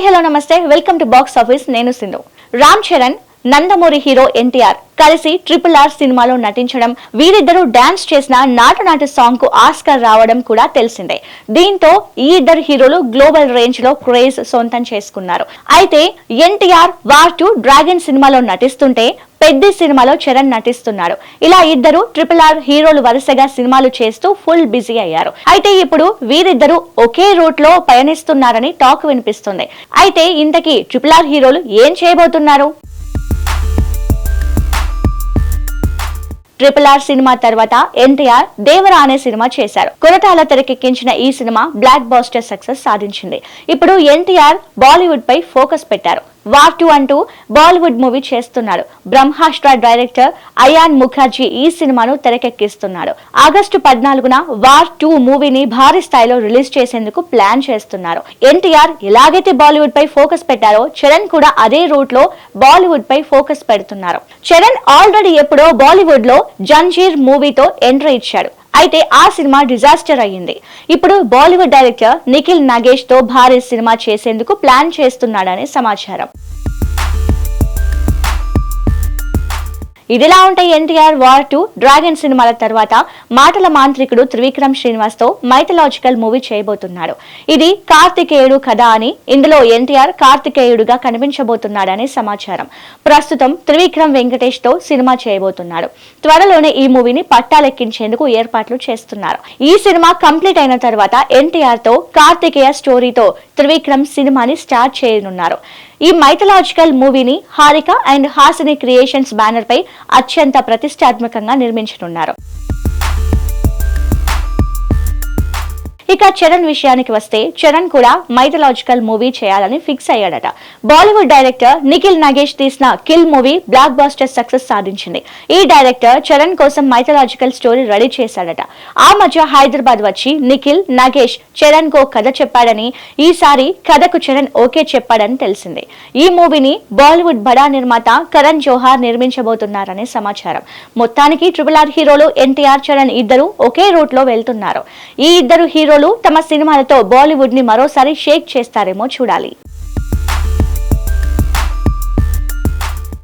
Hi hello నమస్తే. Welcome to box office నేను Sindhu. Ram Charan Nandamuri hero NTR కలిసి ట్రిపుల్ ఆర్ సినిమాలో నటించడం వీరిద్దరూ డాన్స్ చేసిన నాటు సాంగ్కు ఆస్కర్ రావడం కూడా తెలిసిందే. దీంతో ఈ ఇద్దరు హీరోలు గ్లోబల్ రేంజ్లో క్రేజ్ సొంతం చేసుకున్నారు. అయితే ఎన్టీఆర్ వార్ టు డ్రాగన్ సినిమాలో నటిస్తుంటే పెద్ద సినిమాలో చరణ్ నటిస్తున్నాడు ఇలా ఇద్దరు ట్రిపుల్ ఆర్ హీరోలు వరుసగా సినిమాలు చేస్తూ ఫుల్ బిజీ అయ్యారు. అయితే ఇప్పుడు వీరిద్దరూ ఒకే రూట్లో పయనిస్తున్నారని టాక్ వినిపిస్తుంది. అయితే ఇంతకీ ట్రిపుల్ ఆర్ హీరోలు ఏం చేయబోతున్నారు? ట్రిపుల్ ఆర్ సినిమా తర్వాత ఎన్టీఆర్ దేవరా అనే సినిమా చేశారు. కొరటాల తెరకెక్కించిన ఈ సినిమా బ్లాక్ బాస్టర్ సక్సెస్ సాధించింది. ఇప్పుడు ఎన్టీఆర్ బాలీవుడ్ పై ఫోకస్ పెట్టారు. వార్ టూ అంటూ బాలీవుడ్ మూవీ చేస్తున్నాడు బ్రహ్మాస్ట్ర డైరెక్టర్ అయాన్ ముఖర్జీ ఈ సినిమాను తెరకెక్కిస్తున్నాడు ఆగస్టు పద్నాలుగున వార్ టూ మూవీని భారీ స్థాయిలో రిలీజ్ చేసేందుకు ప్లాన్ చేస్తున్నారు. ఎన్టీఆర్ ఎలాగైతే బాలీవుడ్ పై ఫోకస్ పెట్టారో చరణ్ కూడా అదే రూట్లో బాలీవుడ్ పై ఫోకస్ పెడుతున్నారు. చరణ్ ఆల్రెడీ ఎప్పుడో బాలీవుడ్లో జంజీర్ మూవీతో ఎంట్రీ ఇచ్చాడు. అయితే ఆ సినిమా డిజాస్టర్ అయ్యింది. ఇప్పుడు బాలీవుడ్ డైరెక్టర్ నిఖిల్ నాగేష్తో భారీ సినిమా చేసేందుకు ప్లాన్ చేస్తున్నాడని సమాచారం. ఇదిలా ఉంటే ఎన్టీఆర్ వార్ టూ డ్రాగన్ సినిమాల తర్వాత మాటల మాంత్రికుడు త్రివిక్రమ్ శ్రీనివాస్తో మైథలాజికల్ మూవీ చేయబోతున్నాడు. ఇది కార్తికేయుడు కథ అని ఇందులో ఎన్టీఆర్ కార్తికేయుడుగా కనిపించబోతున్నాడని సమాచారం. ప్రస్తుతం త్రివిక్రమ్ వెంకటేష్తో సినిమా చేయబోతున్నాడు. త్వరలోనే ఈ మూవీని పట్టాలెక్కించేందుకు ఏర్పాట్లు చేస్తున్నారు. ఈ సినిమా కంప్లీట్ అయిన తర్వాత ఎన్టీఆర్తో కార్తికేయ స్టోరీతో త్రివిక్రమ్ సినిమాని స్టార్ట్ చేయనున్నారు. ఈ మైథలాజికల్ మూవీని Haarika and Hassine Creations banner పై అత్యంత ప్రతిష్టాత్మకంగా నిర్మించనున్నారు. ఇక చరణ్ విషయానికి వస్తే చరణ్ కూడా మైథలాజికల్ మూవీ చేయాలని ఫిక్స్ అయ్యాడట. బాలీవుడ్ డైరెక్టర్ నిఖిల్ నాగేష్ తీసిన kill movie blockbuster success సాధించింది. ఈ డైరెక్టర్ చరణ్ కోసం మైథలాజికల్ స్టోరీ రెడీ చేశాడట. ఆ మధ్య హైదరాబాద్ వచ్చి నిఖిల్ నాగేష్ చరణ్ కో కథ చెప్పాడని ఈసారి కథకు చరణ్ ఓకే చెప్పాడని తెలిసింది. ఈ మూవీని బాలీవుడ్ బడా నిర్మాత కరణ్ జోహార్ నిర్మించబోతున్నారనే సమాచారం. మొత్తానికి ట్రిపుల్ ఆర్ హీరోలు ఎన్టీఆర్ చరణ్ ఇద్దరు ఒకే రూట్లో వెళ్తున్నారు. ఈ ఇద్దరు హీరోలు తమ సినిమాలతో బాలీవుడ్ని మరోసారి షేక్ చేస్తారేమో చూడాలి.